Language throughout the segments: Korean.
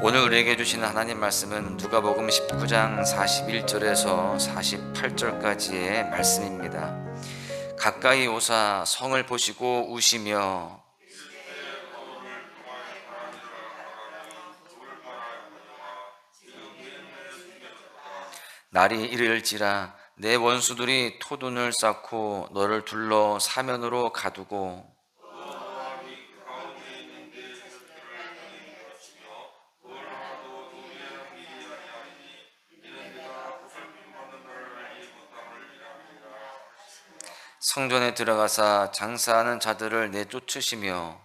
오늘 우리에게 주시는 하나님 말씀은 누가복음 19장 41절에서 48절까지의 말씀입니다. 가까이 오사 성을 보시고 우시며 날이 이를지라 내 원수들이 토둔을 쌓고 너를 둘러 사면으로 가두고 성전에 들어가사 장사하는 자들을 내쫓으시며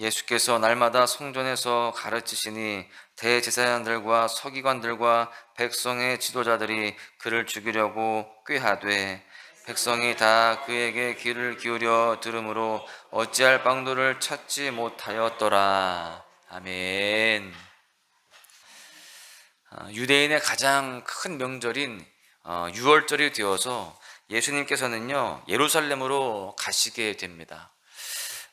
예수께서 날마다 성전에서 가르치시니 대제사장들과 서기관들과 백성의 지도자들이 그를 죽이려고 꾀하되 백성이 다 그에게 귀를 기울여 들으므로 어찌할 방도를 찾지 못하였더라. 아멘. 어, 유대인의 가장 큰 명절인 어, 6월절이 되어서 예수님께서는요 예루살렘으로 가시게 됩니다.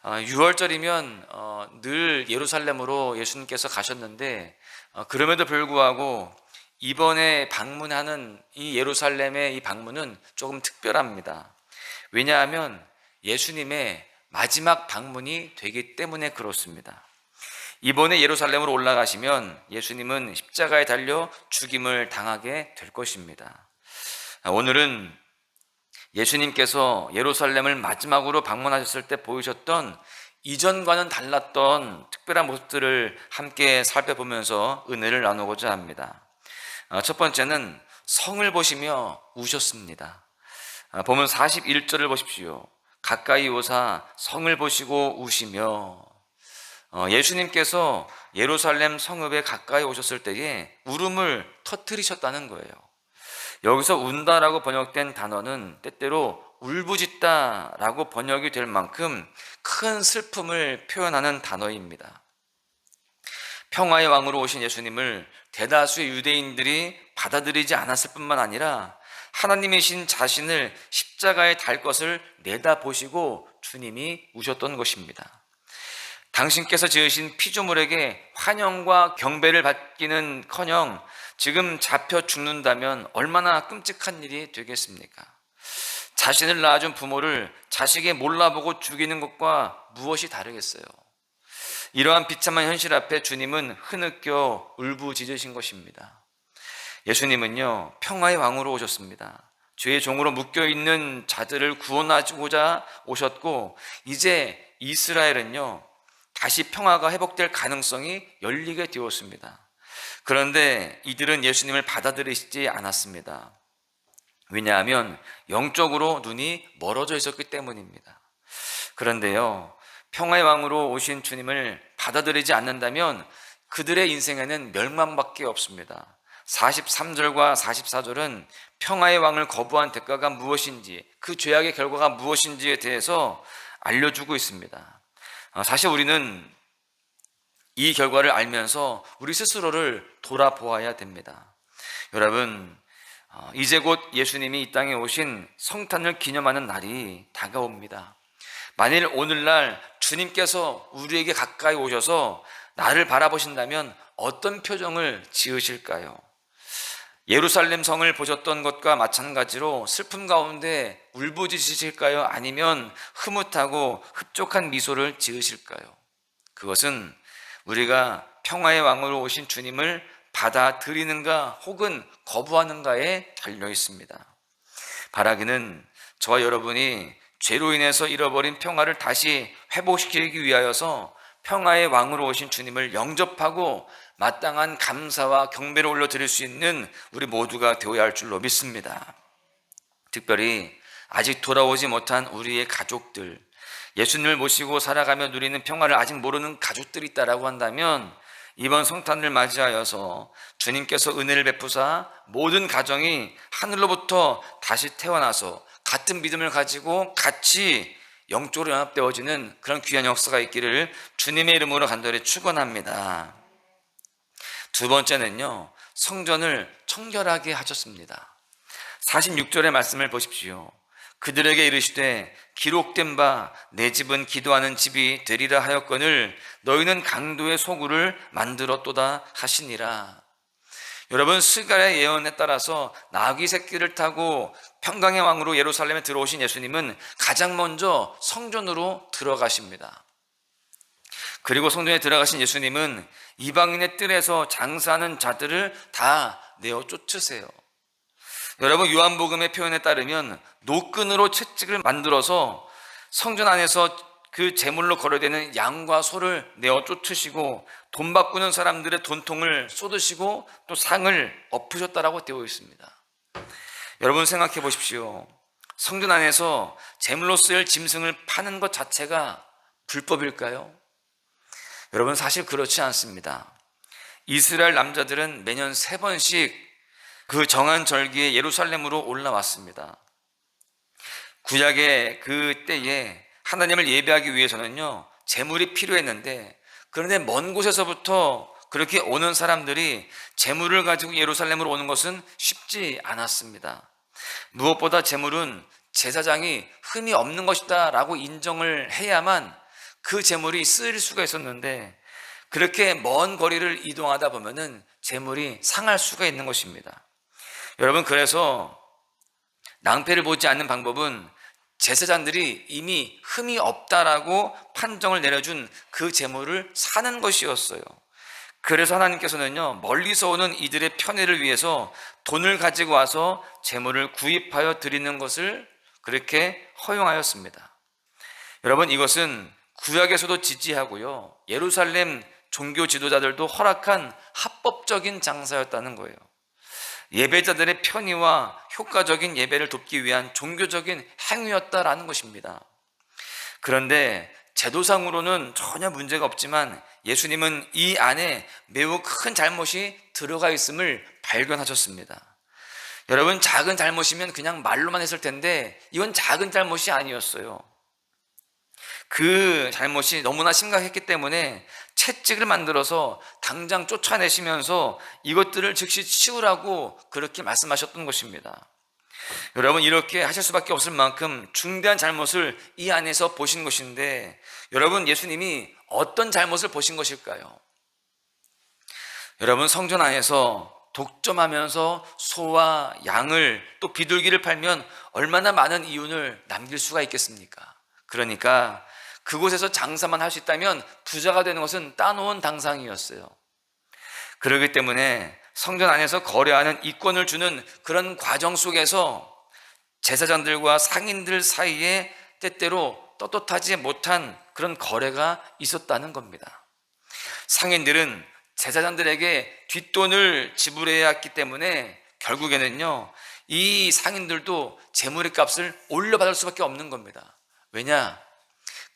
어, 6월절이면 어, 늘 예루살렘으로 예수님께서 가셨는데 어, 그럼에도 불구하고 이번에 방문하는 이 예루살렘의 이 방문은 조금 특별합니다. 왜냐하면 예수님의 마지막 방문이 되기 때문에 그렇습니다. 이번에 예루살렘으로 올라가시면 예수님은 십자가에 달려 죽임을 당하게 될 것입니다. 오늘은 예수님께서 예루살렘을 마지막으로 방문하셨을 때 보이셨던 이전과는 달랐던 특별한 모습들을 함께 살펴보면서 은혜를 나누고자 합니다. 어, 첫 번째는 성을 보시며 우셨습니다. 어, 보면 41절을 보십시오. 가까이 오사 성을 보시고 우시며 어, 예수님께서 예루살렘 성읍에 가까이 오셨을 때에 울음을 터뜨리셨다는 거예요. 여기서 운다라고 번역된 단어는 때때로 울부짖다라고 번역이 될 만큼 큰 슬픔을 표현하는 단어입니다. 평화의 왕으로 오신 예수님을 대다수의 유대인들이 받아들이지 않았을 뿐만 아니라 하나님이신 자신을 십자가에 달 것을 내다보시고 주님이 우셨던 것입니다. 당신께서 지으신 피조물에게 환영과 경배를 받기는 커녕 지금 잡혀 죽는다면 얼마나 끔찍한 일이 되겠습니까? 자신을 낳아준 부모를 자식이 몰라보고 죽이는 것과 무엇이 다르겠어요? 이러한 비참한 현실 앞에 주님은 흐느껴 울부짖으신 것입니다. 예수님은요, 평화의 왕으로 오셨습니다. 죄의 종으로 묶여 있는 자들을 구원하고자 오셨고, 이제 이스라엘은요, 다시 평화가 회복될 가능성이 열리게 되었습니다. 그런데 이들은 예수님을 받아들이지 않았습니다. 왜냐하면 영적으로 눈이 멀어져 있었기 때문입니다. 그런데요, 평화의 왕으로 오신 주님을 받아들이지 않는다면 그들의 인생에는 멸망밖에 없습니다. 43절과 44절은 평화의 왕을 거부한 대가가 무엇인지, 그 죄악의 결과가 무엇인지에 대해서 알려주고 있습니다. 어, 사실 우리는 이 결과를 알면서 우리 스스로를 돌아보아야 됩니다. 여러분, 어, 이제 곧 예수님이 이 땅에 오신 성탄을 기념하는 날이 다가옵니다. 만일 오늘날 주님께서 우리에게 가까이 오셔서 나를 바라보신다면 어떤 표정을 지으실까요? 예루살렘 성을 보셨던 것과 마찬가지로 슬픔 가운데 울부짖으실까요? 아니면 흐뭇하고 흡족한 미소를 지으실까요? 그것은 우리가 평화의 왕으로 오신 주님을 받아들이는가 혹은 거부하는가에 달려 있습니다. 바라기는 저와 여러분이 죄로 인해서 잃어버린 평화를 다시 회복시키기 위하여서 평화의 왕으로 오신 주님을 영접하고 마땅한 감사와 경배를 올려드릴 수 있는 우리 모두가 되어야 할 줄로 믿습니다. 특별히 아직 돌아오지 못한 우리의 가족들, 예수님을 모시고 살아가며 누리는 평화를 아직 모르는 가족들이 있다라고 한다면 이번 성탄을 맞이하여서 주님께서 은혜를 베푸사 모든 가정이 하늘로부터 다시 태어나서 같은 믿음을 가지고 같이 영적으로 연합되어지는 그런 귀한 역사가 있기를 주님의 이름으로 간절히 축원합니다. 두 번째는요. 성전을 청결하게 하셨습니다. 46절의 말씀을 보십시오. 그들에게 이르시되 기록된 바 내 집은 기도하는 집이 되리라 하였거늘 너희는 강도의 소굴을 만들었도다 하시니라. 여러분 스가의 예언에 따라서 나귀 새끼를 타고 평강의 왕으로 예루살렘에 들어오신 예수님은 가장 먼저 성전으로 들어가십니다. 그리고 성전에 들어가신 예수님은 이방인의 뜰에서 장사하는 자들을 다 내어 쫓으세요. 여러분 요한복음의 표현에 따르면 노끈으로 채찍을 만들어서 성전 안에서 그 제물로 거래되는 양과 소를 내어 쫓으시고 돈 바꾸는 사람들의 돈통을 쏟으시고 또 상을 엎으셨다라고 되어 있습니다. 여러분 생각해 보십시오. 성전 안에서 제물로 쓰일 짐승을 파는 것 자체가 불법일까요? 여러분 사실 그렇지 않습니다. 이스라엘 남자들은 매년 세 번씩 그 정한 절기에 예루살렘으로 올라왔습니다. 구약의 그 때에 하나님을 예배하기 위해서는요, 재물이 필요했는데, 그런데 먼 곳에서부터 그렇게 오는 사람들이 재물을 가지고 예루살렘으로 오는 것은 쉽지 않았습니다. 무엇보다 재물은 제사장이 흠이 없는 것이다 라고 인정을 해야만 그 재물이 쓰일 수가 있었는데, 그렇게 먼 거리를 이동하다 보면은 재물이 상할 수가 있는 것입니다. 여러분, 그래서 낭패를 보지 않는 방법은 제사장들이 이미 흠이 없다라고 판정을 내려준 그 재물을 사는 것이었어요. 그래서 하나님께서는요, 멀리서 오는 이들의 편애를 위해서 돈을 가지고 와서 재물을 구입하여 드리는 것을 그렇게 허용하였습니다. 여러분, 이것은 구약에서도 지지하고요, 예루살렘 종교 지도자들도 허락한 합법적인 장사였다는 거예요. 예배자들의 편의와 효과적인 예배를 돕기 위한 종교적인 행위였다라는 것입니다. 그런데 제도상으로는 전혀 문제가 없지만 예수님은 이 안에 매우 큰 잘못이 들어가 있음을 발견하셨습니다. 여러분, 작은 잘못이면 그냥 말로만 했을 텐데 이건 작은 잘못이 아니었어요. 그 잘못이 너무나 심각했기 때문에 채찍을 만들어서 당장 쫓아내시면서 이것들을 즉시 치우라고 그렇게 말씀하셨던 것입니다. 여러분, 이렇게 하실 수밖에 없을 만큼 중대한 잘못을 이 안에서 보신 것인데, 여러분, 예수님이 어떤 잘못을 보신 것일까요? 여러분, 성전 안에서 독점하면서 소와 양을 또 비둘기를 팔면 얼마나 많은 이윤을 남길 수가 있겠습니까? 그러니까 그곳에서 장사만 할 수 있다면 부자가 되는 것은 따놓은 당상이었어요. 그렇기 때문에 성전 안에서 거래하는 이권을 주는 그런 과정 속에서 제사장들과 상인들 사이에 때때로 떳떳하지 못한 그런 거래가 있었다는 겁니다. 상인들은 제사장들에게 뒷돈을 지불해야 했기 때문에 결국에는요, 이 상인들도 재물의 값을 올려받을 수밖에 없는 겁니다. 왜냐?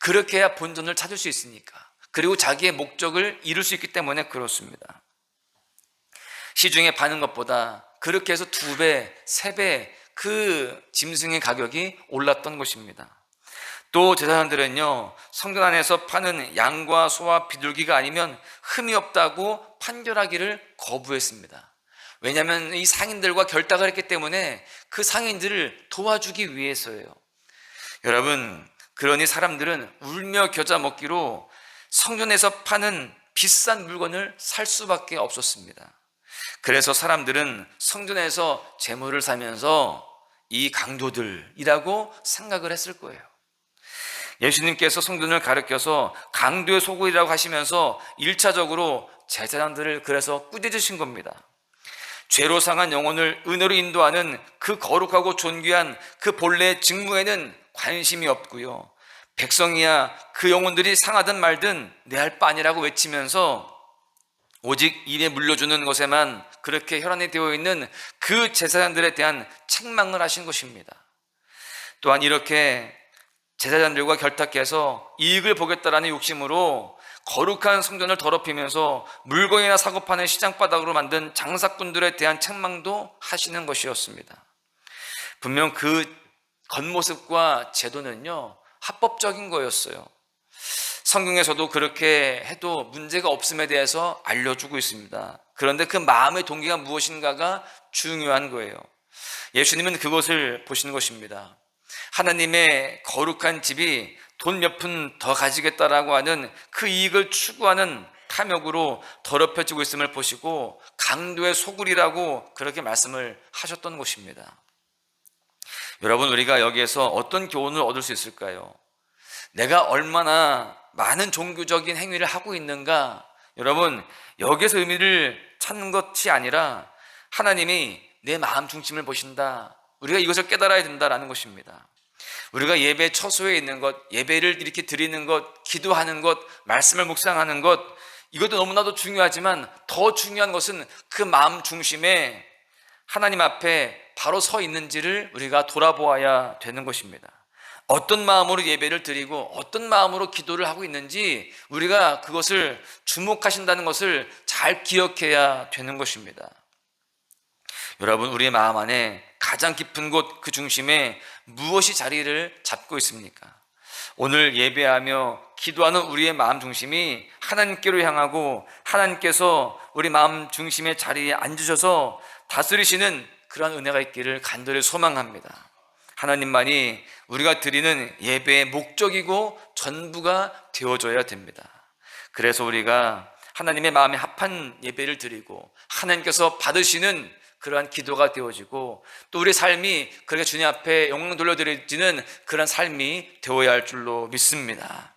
그렇게 해야 본전을 찾을 수 있으니까. 그리고 자기의 목적을 이룰 수 있기 때문에 그렇습니다. 시중에 파는 것보다 그렇게 해서 두 배, 세 배 그 짐승의 가격이 올랐던 것입니다. 또 제사장들은요, 성전 안에서 파는 양과 소와 비둘기가 아니면 흠이 없다고 판결하기를 거부했습니다. 왜냐하면 이 상인들과 결탁을 했기 때문에 그 상인들을 도와주기 위해서예요. 여러분, 그러니 사람들은 울며 겨자 먹기로 성전에서 파는 비싼 물건을 살 수밖에 없었습니다. 그래서 사람들은 성전에서 재물을 사면서 이 강도들이라고 생각을 했을 거예요. 예수님께서 성전을 가르켜서 강도의 소굴이라고 하시면서 1차적으로 제사장들을 그래서 꾸짖으신 겁니다. 죄로 상한 영혼을 은혜로 인도하는 그 거룩하고 존귀한 그 본래의 직무에는 관심이 없고요. 백성이야 그 영혼들이 상하든 말든 내 할 바 아니라고 외치면서 오직 일에 물려주는 것에만 그렇게 혈안이 되어 있는 그 제사장들에 대한 책망을 하신 것입니다. 또한 이렇게 제사장들과 결탁해서 이익을 보겠다라는 욕심으로 거룩한 성전을 더럽히면서 물건이나 사고 파는 시장바닥으로 만든 장사꾼들에 대한 책망도 하시는 것이었습니다. 분명 그 겉모습과 제도는요, 합법적인 거였어요. 성경에서도 그렇게 해도 문제가 없음에 대해서 알려주고 있습니다. 그런데 그 마음의 동기가 무엇인가가 중요한 거예요. 예수님은 그것을 보시는 것입니다. 하나님의 거룩한 집이 돈 몇 푼 더 가지겠다라고 하는 그 이익을 추구하는 탐욕으로 더럽혀지고 있음을 보시고 강도의 소굴이라고 그렇게 말씀을 하셨던 곳입니다. 여러분, 우리가 여기에서 어떤 교훈을 얻을 수 있을까요? 내가 얼마나 많은 종교적인 행위를 하고 있는가? 여러분, 여기에서 의미를 찾는 것이 아니라 하나님이 내 마음 중심을 보신다. 우리가 이것을 깨달아야 된다라는 것입니다. 우리가 예배 처소에 있는 것, 예배를 이렇게 드리는 것, 기도하는 것, 말씀을 묵상하는 것, 이것도 너무나도 중요하지만 더 중요한 것은 그 마음 중심에 하나님 앞에 바로 서 있는지를 우리가 돌아보아야 되는 것입니다. 어떤 마음으로 예배를 드리고 어떤 마음으로 기도를 하고 있는지 우리가 그것을 주목하신다는 것을 잘 기억해야 되는 것입니다. 여러분, 우리의 마음 안에 가장 깊은 곳 그 중심에 무엇이 자리를 잡고 있습니까? 오늘 예배하며 기도하는 우리의 마음 중심이 하나님께로 향하고 하나님께서 우리 마음 중심의 자리에 앉으셔서 다스리시는 그러한 은혜가 있기를 간절히 소망합니다. 하나님만이 우리가 드리는 예배의 목적이고 전부가 되어줘야 됩니다. 그래서 우리가 하나님의 마음에 합한 예배를 드리고 하나님께서 받으시는 그러한 기도가 되어지고 또 우리 삶이 그렇게 주님 앞에 영광 돌려드리지는 그런 삶이 되어야 할 줄로 믿습니다.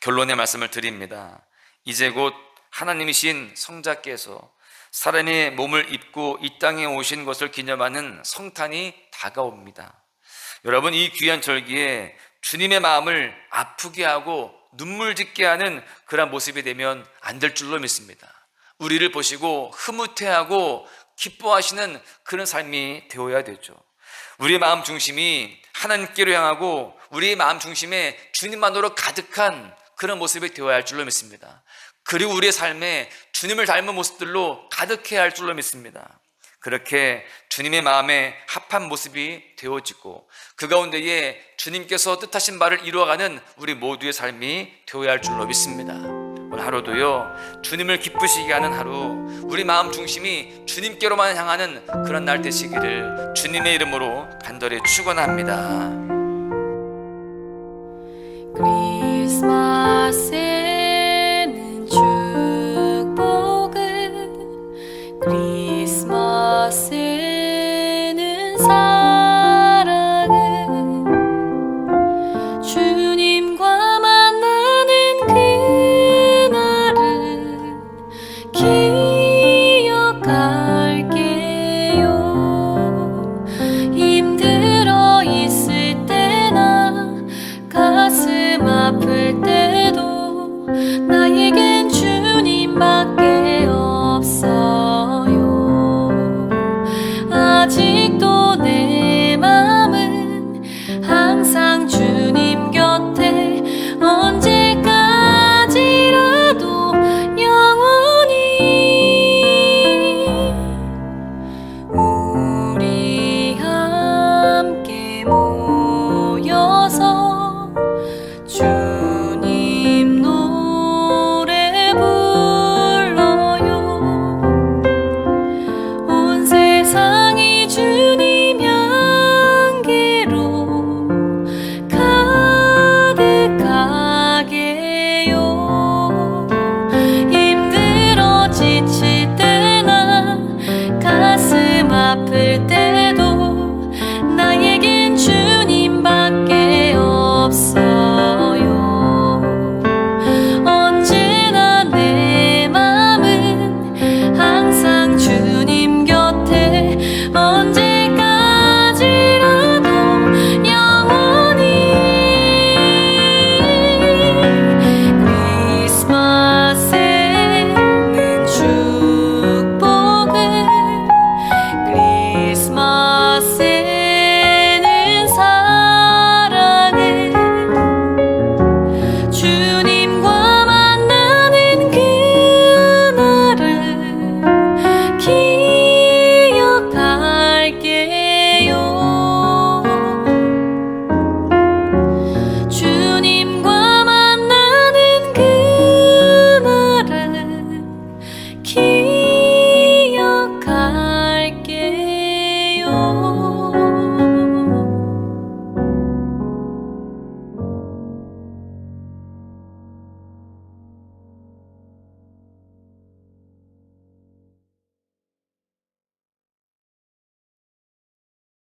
결론의 말씀을 드립니다. 이제 곧 하나님이신 성자께서 사람의 몸을 입고 이 땅에 오신 것을 기념하는 성탄이 다가옵니다. 여러분 이 귀한 절기에 주님의 마음을 아프게 하고 눈물 짓게 하는 그런 모습이 되면 안 될 줄로 믿습니다. 우리를 보시고 흐뭇해하고 기뻐하시는 그런 삶이 되어야 되죠. 우리의 마음 중심이 하나님께로 향하고 우리의 마음 중심에 주님만으로 가득한 그런 모습이 되어야 할 줄로 믿습니다. 그리고 우리의 삶에 주님을 닮은 모습들로 가득해야 할 줄로 믿습니다. 그렇게 주님의 마음에 합한 모습이 되어지고 그 가운데에 주님께서 뜻하신 바를 이루어가는 우리 모두의 삶이 되어야 할 줄로 믿습니다. 오늘 하루도요 주님을 기쁘시게 하는 하루 우리 마음 중심이 주님께로만 향하는 그런 날 되시기를 주님의 이름으로 간절히 축원합니다.